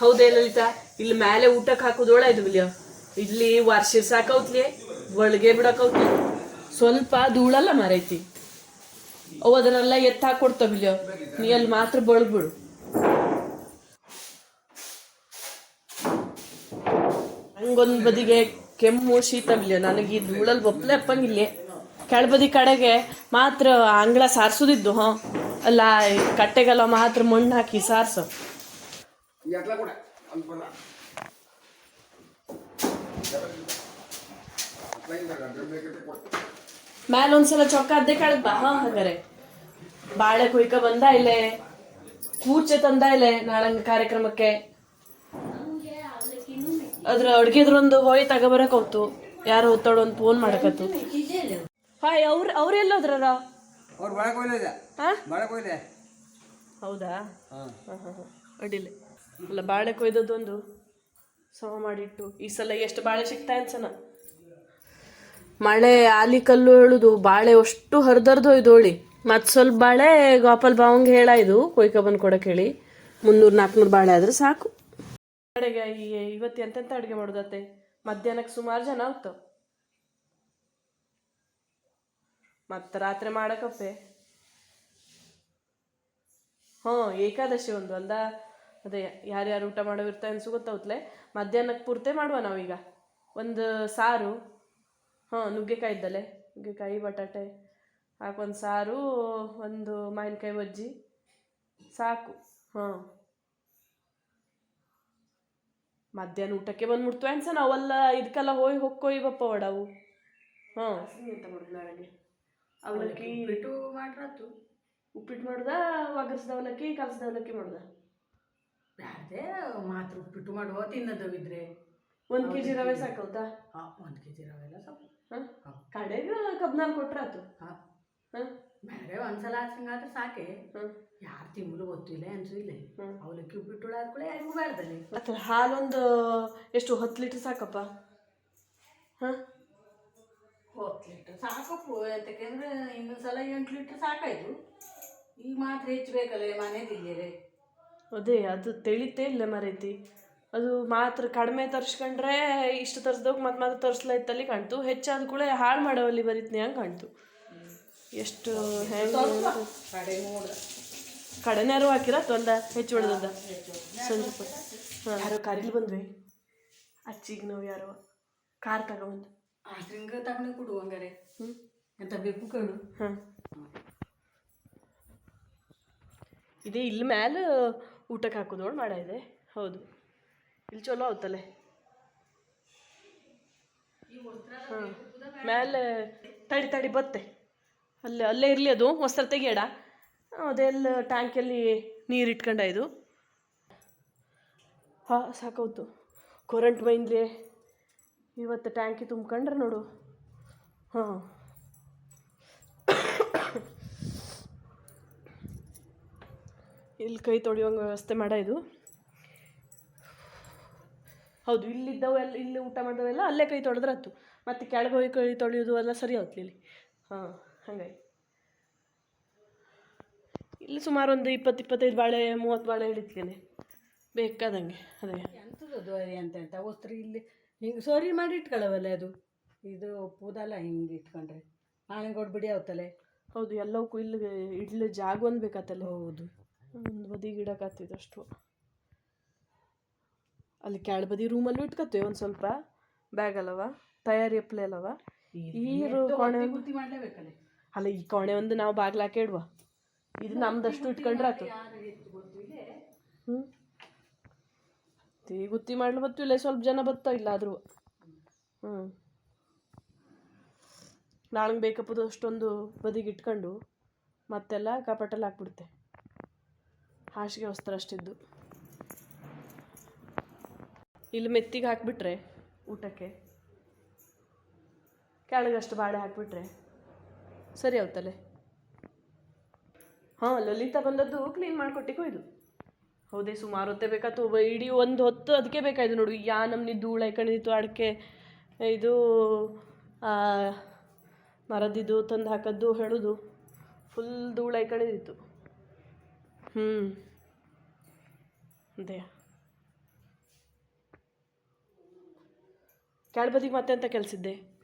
ಹೌದೇ ಲಲಿತಾ? ಇಲ್ಲಿ ಮೇಲೆ ಊಟಕ್ಕೆ ಹಾಕೋದೋಳ ಇದು ಇಲ್ಲಿ ವರ್ಷಿರ್ ಸಾಕೌತ್ಲಿ, ಒಳಗೆ ಬಿಡಕೌತ್ಲಿ. ಸ್ವಲ್ಪ ಧೂಳಲ್ಲ ಮರೈತಿ. ಅವು ಅದನ್ನೆಲ್ಲ ಎತ್ತ ಹಾಕೊಡ್ತಾವ ಬಿಲಿಯ ನೀ ಅಲ್ಲಿ ಮಾತ್ರ ಬಳಗ್ಬಿಡು ಹಂಗೊಂದ್ ಬದಿಗೆ ಕೆಮ್ಮು ಶೀತ ಬಿಲಿಯ ನನಗೆ ಈ ಧೂಳಲ್ಲಿ ಒಪ್ಲೆ ಅಪ್ಪಂಗಿಲ್ಲ. ಕೆಳಬದಿ ಕಡೆಗೆ ಮಾತ್ರ ಅಂಗಳ ಸಾರಿಸೋದಿದ್ದು, ಹಾ. ಅಲ್ಲ ಕಟ್ಟೆಗೆಲ್ಲ ಮಾತ್ರ ಮಣ್ಣು ಹಾಕಿ ಸಾರ್ಸು. ಕೂಡ ಅಲ್ಪ ಮ್ಯಾಲ ಒಂದ್ಸಲ ಚೊಕ್ಕ ಅದ್ದೆ ಕಳೆದ ಬಾ ಹಾ ಹಾಗಾರೆ. ಬಾಳೆ ಕುಯ್ಕ ಬಂದ ಇಲ್ಲೇ. ಕೂರ್ಚೆ ತಂದ ಇಲ್ಲೇ ನಾಳಂಗ ಕಾರ್ಯಕ್ರಮಕ್ಕೆ. ಅದ್ರ ಅಡ್ಗೆದ್ರೊಂದು ಹೋಯ್ ತಗೋಬರಕ್ ಹೋಗ್ತು ಯಾರು ಹೊತ್ತಾಡ ಒಂದು ಫೋನ್ ಮಾಡಕತ್ತು. ಹಾಯ್ ಅವ್ರ ಅವ್ರೆಲ್ಲೋದ್ರರ ಅವ್ರು ಒಳಗೆ ಹೋಯ್ಲಿದೆ ಹಾ ಒಳಗೆ ಹೋಯ್ಲೆ ಹೌದಾ? ಹಾಂ. ಹಾಂ ಹಾಂ ಅಲ್ಲ ಬಾಳೆ ಕೊಯ್ದದ್ದೊಂದು ಸಮ ಮಾಡಿಟ್ಟು. ಈ ಸಲ ಎಷ್ಟು ಬಾಳೆ ಸಿಗ್ತಾ ಅನ್ಸನ ಮಳೆ ಆಲಿ ಕಲ್ಲು ಹೇಳುದು ಬಾಳೆ ಅಷ್ಟು ಹರಿದರ್ದು ಹೋಯ್ದೋಳಿ. ಮತ್ತು ಸ್ವಲ್ಪ ಬಾಳೆ ಗೋಪಾಲ್ ಬಾವಂಗೆ ಇದು ಕೊಯ್ಕ ಬಂದು ಕೊಡಕ್ ಹೇಳಿ ಮುನ್ನೂರ್ ನಾಲ್ಕುನೂರು ಬಾಳೆ ಆದ್ರೆ ಸಾಕು. ಕಡೆಗೆ ಈ ಇವತ್ತು ಎಂತೆಂತ ಅಡುಗೆ ಮಾಡೋದತ್ತೆ ಮಧ್ಯಾಹ್ನಕ್ಕೆ ಸುಮಾರು ಜನ ಆಯ್ತು ಮತ್ತು ರಾತ್ರಿ ಮಾಡಕಪ್ಪೆ. ಹ್ಞೂ ಏಕಾದಶಿ ಒಂದು ಅಲ್ದ? ಅದೇ ಯಾರ್ಯಾರು ಊಟ ಮಾಡೋ ಇರ್ತಾರೆ ಅನ್ಸು ಗೊತ್ತಾಗುತ್ತಲೆ? ಮಧ್ಯಾಹ್ನಕ್ಕೆ ಪೂರ್ತಿ ಮಾಡುವ ನಾವೀಗ. ಒಂದು ಸಾರು ಹಾಂ ನುಗ್ಗೆಕಾಯಿ ಇದ್ದಲೆ ನುಗ್ಗೆಕಾಯಿ ಬಟಾಟೆ. ಹಾಕೊಂದು ಸಾರು ಒಂದು ಮಾವಿನಕಾಯಿ ಬಜ್ಜಿ. ಸಾಕು. ಹಾಂ. ಮಧ್ಯಾಹ್ನ ಊಟಕ್ಕೆ ಬಂದ್ಬಿಡ್ತು ಅನ್ಸ ನಾವೆಲ್ಲ. ಇದಕ್ಕೆಲ್ಲ ಹೋಯ್ ಹೊಕ್ಕೊಯ್ಬಪ್ಪ ಒಡವು ಹಾಂ. ಅವಲಕ್ಕಿ. ಉಪ್ಪಿಟ್ಟು ಮಾಡ್ದ ಒಗರ್ಸ್ದ ಅವಲಕ್ಕಿ ಕಲಸ್ದ ಅವಲಕ್ಕಿ ಮಾಡ್ದ. ಬ್ಯಾಡ್ದೆ ಮಾತ್ರ ಉಪ್ಪಿಟ್ಟು ಮಾಡುವ ತಿನ್ನೋದವಿದ್ರೆ. ಒಂದ್ ಕೆಜಿ ರವೆ ಸಾಕೌತಾ ಹಾಂ ಒಂದು ಕೆ ಜಿ ರವೆ ಎಲ್ಲ ಸಾಕು. ಹಾಂ? ಕಡೆಗೆ ಕಬ್ನಾಲ್ ಕೊಟ್ರಾತು ಹಾಂ. ಹಾಂ? ಬೇರೆ ಒಂದ್ಸಲ ಹಂಗಾದ್ರೆ ಸಾಕೆ. ಯಾರ್ ತಿಂಗಳು ಗೊತ್ತಿಲ್ಲ ಅನ್ಸಿಲ್ಲ. ಅವಲಕ್ಕಿ ಉಪ್ಪಿಟ್ಟು ಆದ್ಕೊಳ್ಳೆ ಯಾರಿಗೂ ಬೇಡ್ದಲ್ಲಿ. ಮತ್ತೆ ಹಾಲೊಂದು ಎಷ್ಟು ಹತ್ತು ಲೀಟರ್ ಸಾಕಪ್ಪ? ಹಾಂ? ಹತ್ತು ಲೀಟ್ರ್ ಸಾಕಪ್ಪು ಯಾಕೆಂದ್ರೆ ಇನ್ನೊಂದ್ಸಲ ಎಂಟು ಲೀಟ್ರ್ ಸಾಕಾಯ್ತು. ಈಗ ಮಾತ್ರ ಹೆಚ್ಚು ಬೇಕಲ್ಲ ಮನೆದಿಲ್ಲೇ ಅದೇ ಅದು ತಿಳಿತೇ ಇಲ್ಲ ಮರೈತಿ. ಅದು ಮಾತ್ರ ಕಡಿಮೆ ತರ್ಸ್ಕೊಂಡ್ರೆ ಇಷ್ಟು ತರ್ಸ್ದೋಗಿ ಮತ್ತೆ ಮಾತ್ರ ತರ್ಸ್ಲೈತಲ್ಲಿ ಕಾಣ್ತು. ಹೆಚ್ಚಾದ ಕೂಡ ಹಾಳು ಮಾಡೋವಲ್ಲಿ ಬರೀತ್ನಿ ಹಂಗೆ ಕಾಣ್ತು. ಎಷ್ಟು ಹೆಂಗೆ ಯಾರು ಹಾಕಿರ ತೊಂದ ಹೆಚ್ಚು ಹೊಡೆದದ ಸ್ವಲ್ಪ. ಹಾಂ ಯಾರೋ ಕಾರಿಲಿ ಬಂದ್ವಿ. ಅಚ್ಚಿಗೆ ನಾವು ಯಾರೋ ಕಾರ್ ತಗೊಂಡು ತಗೊಂಡು ಕೊಡು ಹಂಗಾರೆ. ಹ್ಞೂ ಎಂತ ಬೇಕು ಕೇಳು. ಹಾಂ. ಇದೇ ಇಲ್ಲಿ ಮ್ಯಾಲೆ ಊಟಕ್ಕೆ ಹಾಕೋದೊಳು ಮಾಡಿದೆ ಹೌದು. ಇಲ್ಲಿ ಚಲೋ ಆಯ್ತಲ್ಲೇ ಹಾಂ. ಮ್ಯಾಲೆ ತಡಿ ತಡಿ, ಬತ್ತೆ. ಅಲ್ಲೇ ಅಲ್ಲೇ ಇರಲಿ ಅದು ವಸ್ತ್ರ ತೆಗಿಯಡ. ಅದೆಲ್ಲ ಟ್ಯಾಂಕಲ್ಲಿ ನೀರು ಇಟ್ಕೊಂಡ ಇದು. ಹಾಂ, ಸಾಕೌತು. ಕೊರಂಟ್ ಬೈಂದ್ರಿ ಇವತ್ತು ಟ್ಯಾಂಕಿ ತುಂಬ್ಕೊಂಡ್ರೆ ನೋಡು. ಹಾಂ. ಇಲ್ಲಿ ಕೈ ತೊಳೆಯುವಂಗೆ ವ್ಯವಸ್ಥೆ ಮಾಡ ಇದು. ಹೌದು ಇಲ್ಲಿದ್ದವೆಲ್ಲ ಇಲ್ಲಿ ಊಟ ಮಾಡಿದವೆಲ್ಲ ಅಲ್ಲೇ ಕೈ ತೊಳೆದ್ರೆ ಹತ್ತು ಮತ್ತು ಕೆಳಗೆ ಹೋಗಿ ಕೈ ತೊಳೆಯೋದು ಎಲ್ಲ ಸರಿ ಆಯ್ತು ಇಲ್ಲಿ. ಹಾಂ ಹಾಗಾಗಿ. ಇಲ್ಲಿ ಸುಮಾರು ಒಂದು ಇಪ್ಪತ್ತು ಇಪ್ಪತ್ತೈದು ಬಾಳೆ ಮೂವತ್ತು ಬಾಳೆ ಹಿಡಿತೇನೆ. ಬೇಕಾದಂಗೆ ಅದೇ. ಎಂಥದ್ದು ಅದು ಅಂತ ಎಂತ ವಸ್ತ್ರ ಇಲ್ಲಿ ಹಿಂಗೆ ಸೋರಿ ಮಾಡಿ ಇಟ್ಕೊಳ್ಳವಲ್ಲ ಅದು? ಇದು ಒಪ್ಪುದಲ್ಲ ಹಿಂಗೆ ಇಟ್ಕೊಂಡ್ರೆ. ನಾಳೆ ಕೊಡ್ಬಿಡಿ ಅವತ್ತಲೆ ಹೌದು ಎಲ್ಲವಕ್ಕೂ ಇಲ್ಲಿ ಇಡ್ಲಿ ಜಾಗ ಒಂದು ಬೇಕಾತಲ್ಲ ಹೌದು. ಒಂದು ಬದಿಗೆ ಇಡೋಕ್ಕಾಗ್ತಿತ್ತು ಅಷ್ಟು. ಅಲ್ಲಿ ಕೆಳ ಬದಿ ರೂಮಲ್ಲೂ ಇಟ್ಕೊತೀವಿ ಒಂದು ಸ್ವಲ್ಪ. ಬ್ಯಾಗ್ ಅಲ್ಲವ ತಯಾರಿ ಅಪ್ಲೆ ಅಲ್ಲವ. ಈ ಕೋಣೆ ಅಲ್ಲ ಈ ಕೋಣೆ ಒಂದು ನಾವು ಬಾಗ್ಲಾಕೆ ಇಡುವ ಇದು ನಮ್ದಷ್ಟು ಇಟ್ಕೊಂಡ್ರೆ ಆಯ್ತು ಹ್ಞೂ ಗುತ್ತಿ ಮಾಡ್ಲು ಬತ್ತಿಲ್ಲ ಇಲ್ಲ ಸ್ವಲ್ಪ ಜನ ಬತ್ತಾ ಇಲ್ಲ ಆದರೂ. ಹ್ಞೂ ನಾಳೆ ಬೇಕಪ್ಪದು ಅಷ್ಟೊಂದು ಬದಿಗೆ ಇಟ್ಕೊಂಡು ಮತ್ತೆಲ್ಲ ಕಪಟಲ್ಲಿ ಹಾಕ್ಬಿಡುತ್ತೆ ಹಾಸಿಗೆ ವಸ್ತ್ರ ಅಷ್ಟಿದ್ದು. ಇಲ್ಲಿ ಮೆತ್ತಿಗೆ ಹಾಕಿಬಿಟ್ರೆ ಊಟಕ್ಕೆ. ಕೆಳಗಷ್ಟು ಬಾಳೆ ಹಾಕಿಬಿಟ್ರೆ ಸರಿ ಆಯ್ತಲ್ಲೇ ಹಾಂ, ಲಲಿತಾ ಬಂದದ್ದು ಕ್ಲೀನ್ ಮಾಡಿಕೊಟ್ಟಿಗೆ ಹೋಯ್ದು ಹೌದೇ, ಸುಮಾರು ಹೊತ್ತೇ ಬೇಕಾಯ್ತು. ಇಡೀ ಒಂದು ಹೊತ್ತು ಅದಕ್ಕೆ ಬೇಕಾಯ್ತು ನೋಡು. ಯಾ ನಮ್ನಿ ಧೂಳು ಕಣಿತು ಅಡಿಕೆ, ಇದು ಮರದಿದ್ದು, ತಂದು ಹಾಕೋದು ಹೇಳೋದು ಫುಲ್ ಧೂಳು ಐಕೊಂಡಿದ್ದಿತ್ತು ಹ್ಞೂ ಅದೇ. ಕೇಳ್ಬದಿಗೆ ಬದಿಗೆ ಮತ್ತೆ ಅಂತ ಕೆಲಸಿದ್ದೆ?